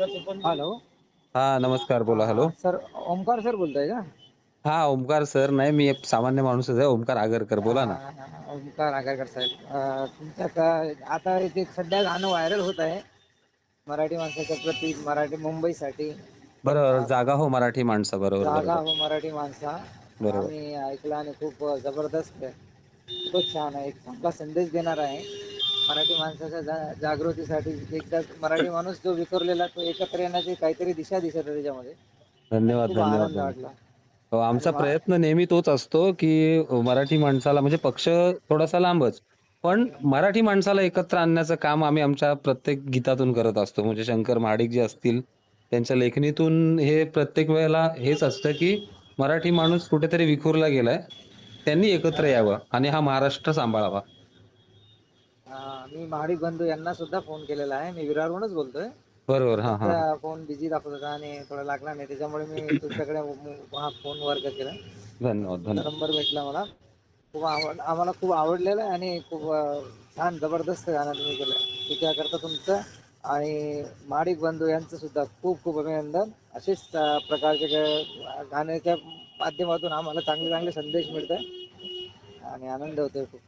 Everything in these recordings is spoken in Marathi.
हॅलो. हा नमस्कार बोला हॅलो. सर ओमकार सर बोलताय का? हा ओमकार सर नाही मी एक सामान्य माणूसच आहे ओमकार आगरकर बोला ना. हा, हा, ओमकार आगरकर साहेब. अं, तुमच्या का आता इथे सध्या गाणं व्हायरल होत आहे मराठी माणसाच्या प्रती मराठी मुंबईसाठी. बरोबर जागा हो मराठी माणसं बरोबर जागा बरोबर हो मराठी माणसा. बरोबर. आम्ही ऐकलं आणि खूप ज़बरदस्त आहे. खूपच छान आहे एक चांगला संदेश देणार आहे. मराठी माणसाच्या जा- जागृतीसाठी एकदा मराठी माणूस जो विखुरलेला तो एकत्र येण्याची काहीतरी दिशा दिसत आहे त्याच्यामध्ये. धन्यवाद खूप धन्यवाद आनंद धन्यवाद. वाटला. हो, आमचा प्रयत्न नेहमी तोच असतो की मराठी माणसाला म्हणजे पक्ष थोडासा लांबच. पण मराठी माणसाला एकत्र आणण्याचं काम आम्ही आमच्या प्रत्येक गीतातून करत असतो. म्हणजे शंकर महाडिक जे असतील त्यांच्या लेखणीतून हे प्रत्येक वेळेला हेच असतं की मराठी माणूस कुठेतरी विखुरला गेलाय त्यांनी एकत्र यावं आणि हा महाराष्ट्र सांभाळावा. अं, मी महाडिक बंधू यांना सुद्धा फोन केलेला आहे. मी विरारहूनच बोलतोय. बरोबर हा हा. त्या फोन बिझी दाखवत होता आणि थोडा लागला नाही त्याच्यामुळे मी तुमच्याकडे मु- हा फोन वर्क केला. धन्यवाद धन्यवाद. नंबर भेटला मला. खूप आवड आम्हाला खूप आवडलेलं आहे आणि खूप अं, छान जबरदस्त गाणं तुम्ही केलं त्याच्याकरता तुमचं आणि माडिक बंधू यांचं सुद्धा खूप खूप अभिनंदन. असेच अं, प्रकारचे गा- गाण्याच्या माध्यमातून आम्हाला चांगले चांगले संदेश मिळतात. आणि आनंद होतोय खूप.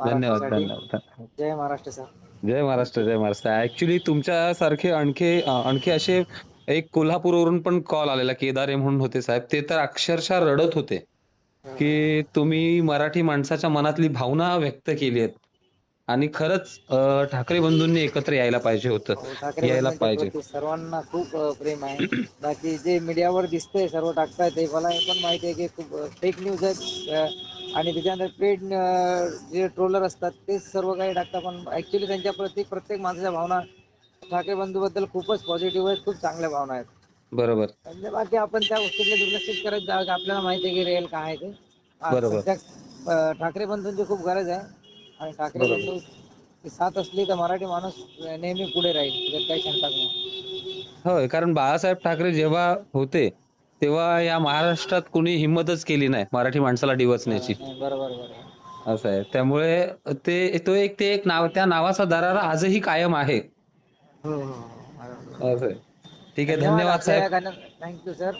धन्यवाद धन्यवाद जय महाराष्ट्र सर. जय महाराष्ट्र जय महाराष्ट्र. ऍक्च्युली तुमच्यासारखे आणखी आणखी असे एक कोल्हापूरवरून पण कॉल आलेला केदारे म्हणून होते साहेब. ते तर अक्षरशः रडत होते की तुम्ही मराठी माणसाच्या मनातली भावना व्यक्त केली आहेत. आणि खरंच ठाकरे बंधूंनी एकत्र यायला पाहिजे हो, होतं ठाकरे यायला पाहिजे. सर्वांना खूप प्रेम आहे. बाकी जे मीडियावर दिसतंय सर्व टाकताय ते मला हे पण माहिती आहे की खूप फेक न्यूज आहेत. आणि त्याच्यानंतर पेड जे ट्रोलर असतात तेच सर्व काही टाकतात. पण ऍक्च्युली त्यांच्या प्रती प्रत्येक माणसाच्या भावना ठाकरे बंधू बद्दल खूपच पॉझिटिव्ह आहेत खूप चांगल्या भावना आहेत. बरोबर. म्हणजे बाकी आपण त्या गोष्टीकडे दुर्लक्षित करत जा आपल्याला माहिती आहे की रिअल काय आहे ते. बरोबर. सध्या अ, ठाकरे बंधूंची खूप गरज आहे. आणि ठाकरे बरोबर. बंधू साथ असली तर मराठी माणूस नेहमी पुढे राहील त्यात काही शंकाच नाही. होय कारण बाळासाहेब ठाकरे जेव्हा होते तेव्हा या महाराष्ट्रात कुणी हिंमतच केली नाही मराठी माणसाला डिवचण्याची. बरोबर असं आहे. त्यामुळे ते तो एक ते एक नाव त्या नावाचा दरारा आजही कायम आहे. हो हो असं आहे. ठीक आहे धन्यवाद साहेब. Thank you sir